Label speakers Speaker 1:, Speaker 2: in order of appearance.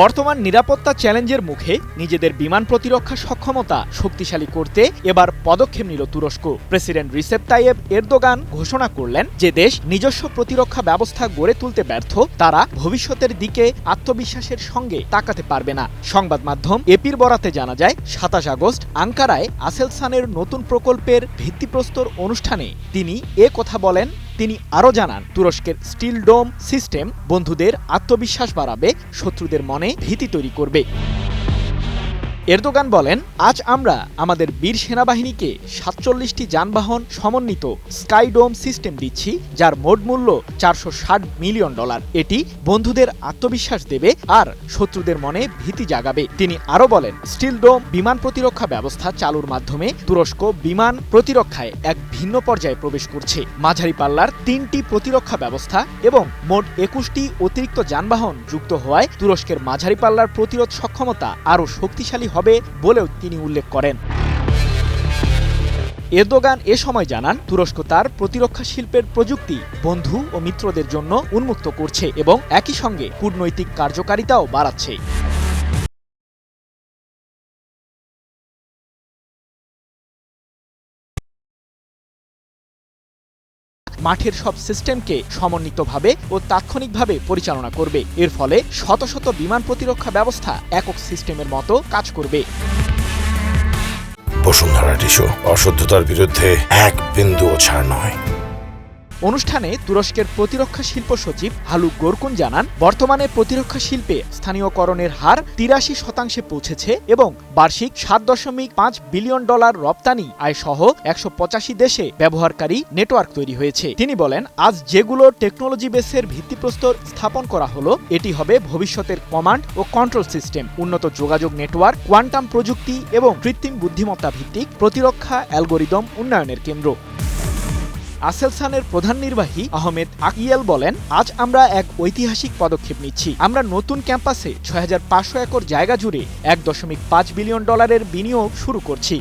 Speaker 1: বর্তমান নিরাপত্তা চ্যালেঞ্জের মুখে নিজেদের বিমান প্রতিরক্ষা সক্ষমতা শক্তিশালী করতে এবার পদক্ষেপ নিল তুরস্ক। প্রেসিডেন্ট রিসেপ তাইয়েব এরদোগান ঘোষণা করলেন যে দেশ নিজস্ব প্রতিরক্ষা ব্যবস্থা গড়ে তুলতে ব্যর্থ, তারা ভবিষ্যতের দিকে আত্মবিশ্বাসের সঙ্গে তাকাতে পারবে না। সংবাদ মাধ্যম এপির বরাতে জানা যায়, সাতাশ আগস্ট আঙ্কারায় আসেলসানের নতুন প্রকল্পের ভিত্তিপ্রস্তর অনুষ্ঠানে তিনি এ কথা বলেন তিনি আরও জানান, তুরস্কের স্টিল ডোম সিস্টেম বন্ধুদের আত্মবিশ্বাস বাড়াবে, শত্রুদের মনে ভীতি তৈরি করবে। এরদোগান বলেন, আজ আমরা আমাদের বীর সেনাবাহিনীকে সাতচল্লিশটি যানবাহন সমন্বিত স্কাইডোম সিস্টেম দিচ্ছি, যার মোট মূল্য চারশো ষাট মিলিয়ন ডলার। এটি বন্ধুদের আত্মবিশ্বাস দেবে আর শত্রুদের মনে ভীতি জাগাবে। তিনি আরও বলেন, স্টিল ডোম বিমান প্রতিরক্ষা ব্যবস্থা চালুর মাধ্যমে তুরস্ক বিমান প্রতিরক্ষায় এক ভিন্ন পর্যায়ে প্রবেশ করছে। মাঝারি পাল্লার তিনটি প্রতিরক্ষা ব্যবস্থা এবং মোট একুশটি অতিরিক্ত যানবাহন যুক্ত হওয়ায় তুরস্কের মাঝারি পাল্লার প্রতিরোধ সক্ষমতা আরও শক্তিশালী হবে বলেও তিনি উল্লেখ করেন। এরদোগান এ সময় জানান, তুরস্ক তার প্রতিরক্ষা শিল্পের প্রযুক্তি, বন্ধু ও মিত্রদের জন্য উন্মুক্ত করছে এবং একই সঙ্গে কূটনৈতিক কার্যকারিতাও বাড়াচ্ছে। মাঠের সব সিস্টেমকে সমন্বিতভাবে ও তাৎক্ষণিকভাবে পরিচালনা করবে। এর ফলে শত শত বিমান প্রতিরক্ষা ব্যবস্থা একক সিস্টেমের মতো কাজ করবে।
Speaker 2: বসুন্ধরা টিস্যু অশুদ্ধতার বিরুদ্ধে এক বিন্দুও ছাড় নয়।
Speaker 1: অনুষ্ঠানে তুরস্কের প্রতিরক্ষা শিল্প সচিব হালুক গোরকুন জানান, বর্তমানে প্রতিরক্ষা শিল্পে স্থানীয়করণের হার তিরাশি শতাংশে পৌঁছেছে এবং বার্ষিক সাত দশমিক পাঁচ বিলিয়ন ডলার রপ্তানি আয় সহ একশো পঁচাশি দেশে ব্যবহারকারী নেটওয়ার্ক তৈরি হয়েছে। তিনি বলেন, আজ যেগুলো টেকনোলজি বেসের ভিত্তিপ্রস্তর স্থাপন করা হলো, এটি হবে ভবিষ্যতের কমান্ড ও কন্ট্রোল সিস্টেম, উন্নত যোগাযোগ নেটওয়ার্ক, কোয়ান্টাম প্রযুক্তি এবং কৃত্রিম বুদ্ধিমত্তা ভিত্তিক প্রতিরক্ষা অ্যালগোরিদম উন্নয়নের কেন্দ্র। আসেলসানের প্রধান নির্বাহী আহমেদ আকিয়াল বলেন, আজ আমরা এক ঐতিহাসিক পদক্ষেপ নিচ্ছি। আমরা নতুন ক্যাম্পাসে ছয় হাজার পাঁচশো একর জায়গা জুড়ে এক দশমিক পাঁচ বিলিয়ন ডলারের বিনিয়োগ শুরু করছি।